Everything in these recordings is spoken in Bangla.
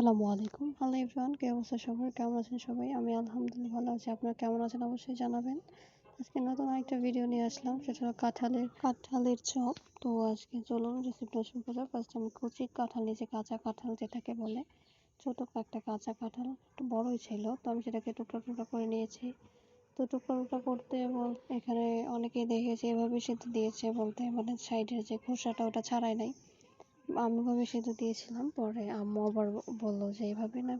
আসসালামু আলাইকুম। হ্যালো এভরিওয়ান, কে অবস্থা সবার? কেমন আছেন সবাই? আমি আলহামদুলিল্লাহ ভালো আছি। আপনারা কেমন আছেন অবশ্যই জানাবেন। আজকে নতুন একটা ভিডিও নিয়ে আসলাম, সেটা হলো কাঁঠালের কাঁঠালের চপ। তো আজকে চলুন রেসিপিটা শুরু করা ফার্স্ট আমি কচি কাঁঠাল নিয়েছি, কাঁচা কাঁঠাল যেটাকে বলে। ছোট একটা কাঁচা কাঁঠাল, একটু বড়ই ছিল, তো আমি সেটাকে টুকরো টুকরা করে নিয়েছি। তো টুকরা টুকরা করতে বল এখানে অনেকেই দেখেছি এভাবে সিদ্ধ দিয়েছে বলতে মানে সাইডের যে খোসাটা, ওটা ছাড়াই নাই। আমি ভাবে সিদ্ধ দিয়েছিলাম, পরে আম্মু আবার বলল যে এইভাবে না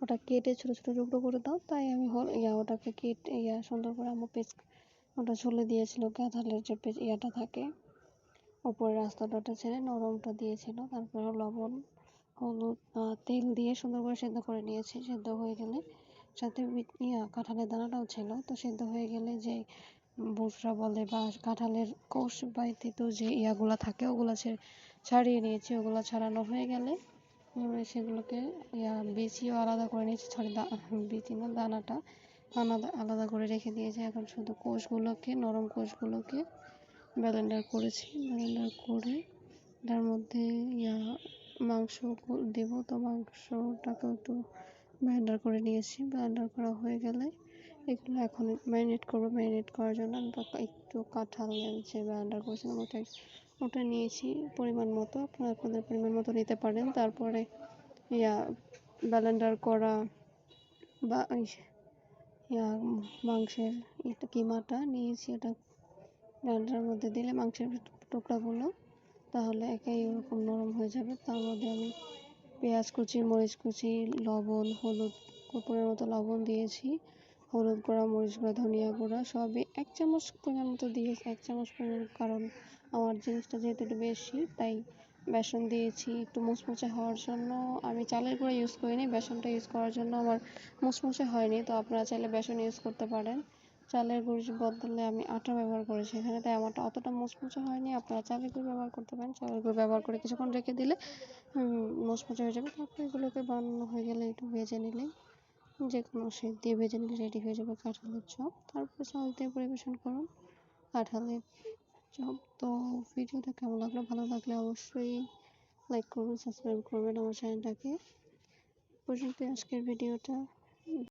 ওটা কেটে ছোটো ছোটো টুকরো করে দাও, তাই আমি ইয়া, ওটাকে কেটে, ইয়া, সুন্দর করে আম্মু পেস্ট, ওটা ছুলে দিয়েছিল কাঁঠালের যে ইয়াটা থাকে, ওপরে রাস্তাটা ওটা ছেড়ে নরমটা দিয়েছিল, তারপরে লবণ, হলুদ তেল দিয়ে সুন্দর করে সেদ্ধ করে নিয়েছি, সেদ্ধ হয়ে গেলে সাথে ইয়া, কাঁঠালের দানাটাও ছিল, তো সেদ্ধ হয়ে গেলে যে বুসরা বলে বা কাঁঠালের কোষ বাইতে যে ইয়াগুলো থাকে, ওগুলো ছাড়িয়ে নিয়েছি, ওগুলো ছাড়ানো হয়ে গেলে সেগুলোকে বেশিও আলাদা করে নিয়েছি, সরি বিচি না, দানাটা আলাদা আলাদা করে রেখে দিয়েছি। এখন শুধু কোষগুলোকে, নরম কোষগুলোকে ব্যালেন্ডার করেছি। ব্যালেন্ডার করে তার মধ্যে, ইয়া মাংস দেব, তো মাংসটাকে একটু ব্যালেন্ডার করে নিয়েছি। ব্যালেন্ডার করা হয়ে গেলে এগুলো এখন ম্যারিনেট করব। ম্যারিনেট করার জন্য একটু কাঁঠাল যে ব্যালেন্ডার করেছিলাম। ওটা ওটা নিয়েছি পরিমাণ মতো। আপনারা আপনাদের পরিমাণ মতো নিতে পারেন। তারপরে ইয়া ব্যালেন্ডার করা বা ইয়া, মাংসের এটা কিমাটা নিয়েছি। এটা ব্যালেন্ডারের মধ্যে দিলে মাংসের টুকরাগুলো তাহলে একাই ওরকম নরম হয়ে যাবে। তার মধ্যে আমি পেঁয়াজ কুচি, মরিচ কুচি, লবণ, হলুদ কুকুরের মতো লবণ দিয়েছি। হলুদ গুঁড়া, মরিচ গুঁড়া, ধনিয়া গুঁড়া সবই এক চামচ পরিমাণ মতো দিয়েছি, এক চামচ পরিমাণ, কারণ আমার জিনিসটা যেহেতু একটু বেশি, তাই বেসন দিয়েছি একটু মুচমুচে হওয়ার জন্য। আমি চালের গুঁড়া ইউজ করিনি, বেসনটা ইউজ করার জন্য আমার মুচমুচে হয়নি, তো আপনারা চাইলে বেসন ইউজ করতে পারেন। চালের গুঁড়ির বদলে আমি আটা ব্যবহার করেছি। এখানে তাই আমারটা অতটা মুচমুচে হয়নি। আপনারা চালের গুঁড়ি ব্যবহার করতে পারেন। চালের গুঁড়ি ব্যবহার করে কিছুক্ষণ রেখে দিলে মুচমুচে হয়ে যাবে। তারপর এগুলোকে বানানো হয়ে গেলে একটু ভেজে নিলেই যে কোনো শেপ দিয়ে ভেজে নিলে রেডি হয়ে যাবে কাঁঠালের চপ। তারপরে চাল দিয়ে পরিবেশন করুন কাঁঠালের চপ। তো ভিডিওটা কেমন লাগল? ভালো লাগলে অবশ্যই লাইক করবেন সাবস্ক্রাইব করবেন আমার চ্যানেলটাকে পর্যন্ত আজকের ভিডিওটা।